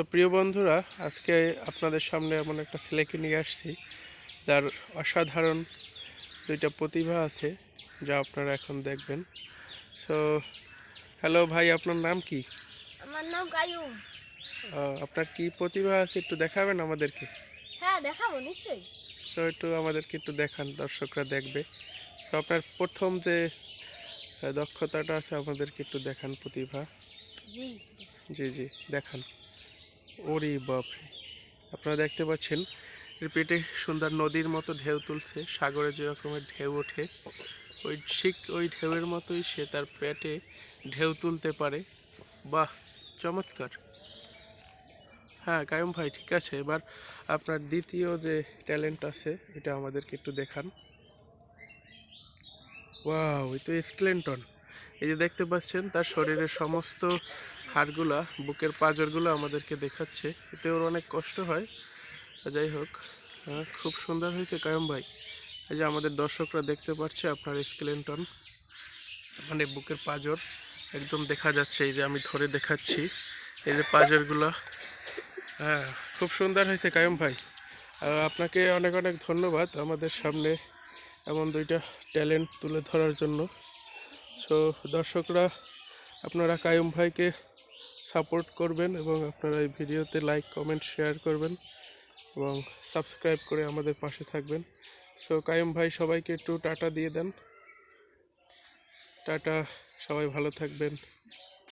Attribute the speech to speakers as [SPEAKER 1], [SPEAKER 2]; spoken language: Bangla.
[SPEAKER 1] সো প্রিয় বন্ধুরা আজকে আপনাদের সামনে এমন একটা ছেলেকে নিয়ে আসছি যার অসাধারণ দুইটা প্রতিভা আছে যা আপনারা এখন দেখবেন। সো হ্যালো ভাই আপনার নাম কি?
[SPEAKER 2] আমার নাম কায়ুম
[SPEAKER 1] আপনার কি প্রতিভা আছে একটু দেখাবেন আমাদেরকে?
[SPEAKER 2] হ্যাঁ দেখাবো নিশ্চয়ই।
[SPEAKER 1] সো একটু আমাদেরকে একটু দেখান দর্শকরা দেখবে। তো আপনার প্রথম যে দক্ষতাটা আছে আমাদেরকে একটু দেখান প্রতিভা।
[SPEAKER 2] জি।
[SPEAKER 1] জি জি দেখান। ওরে বাপরে। আপনারা দেখতে পাচ্ছেন, এর পেটে সুন্দর নদীর মতো ঢেউ তুলছে, সাগরে যে রকমের ঢেউ ওঠে। ওই ঠিক ওই ঢেউয়ের মতোই সে তার পেটে ঢেউ তুলতে পারে। বাহ, চমৎকার। হ্যাঁ কায়ম ভাই, ঠিক আছে, এবার আপনার দ্বিতীয় যে ট্যালেন্ট আছে, এটা আমাদেরকে একটু দেখান। ওয়াও ওই তো স্কেলেন্টন এই যে দেখতে পাচ্ছেন, তার শরীরের সমস্ত হাড়গুলা বুকের পাঁজরগুলো আমাদেরকে দেখাচ্ছে। এতে ওর অনেক কষ্ট হয়। যাই হোক হ্যাঁ, খুব সুন্দর হয়েছে কায়ম ভাই। এই যে আমাদের দর্শকরা দেখতে পাচ্ছে আপনার স্কেলেন্টন মানে বুকের পাঁজর একদম দেখা যাচ্ছে। এই যে আমি ধরে দেখাচ্ছি এই যে পাঁজরগুলো। হ্যাঁ খুব সুন্দর হয়েছে কায়ম ভাই। আপনাকে অনেক অনেক ধন্যবাদ আমাদের সামনে এমন দুইটা ট্যালেন্ট তুলে ধরার জন্য। সো দর্শকরা আপনারা কায়ুম ভাইকে সাপোর্ট করবেন এবং আপনারা এই ভিডিওতে লাইক, কমেন্ট, শেয়ার করবেন এবং সাবস্ক্রাইব করে আমাদের পাশে থাকবেন। সো কায়েম ভাই, সবাইকে একটু টাটা দিয়ে দেন। টাটা, সবাই ভালো থাকবেন।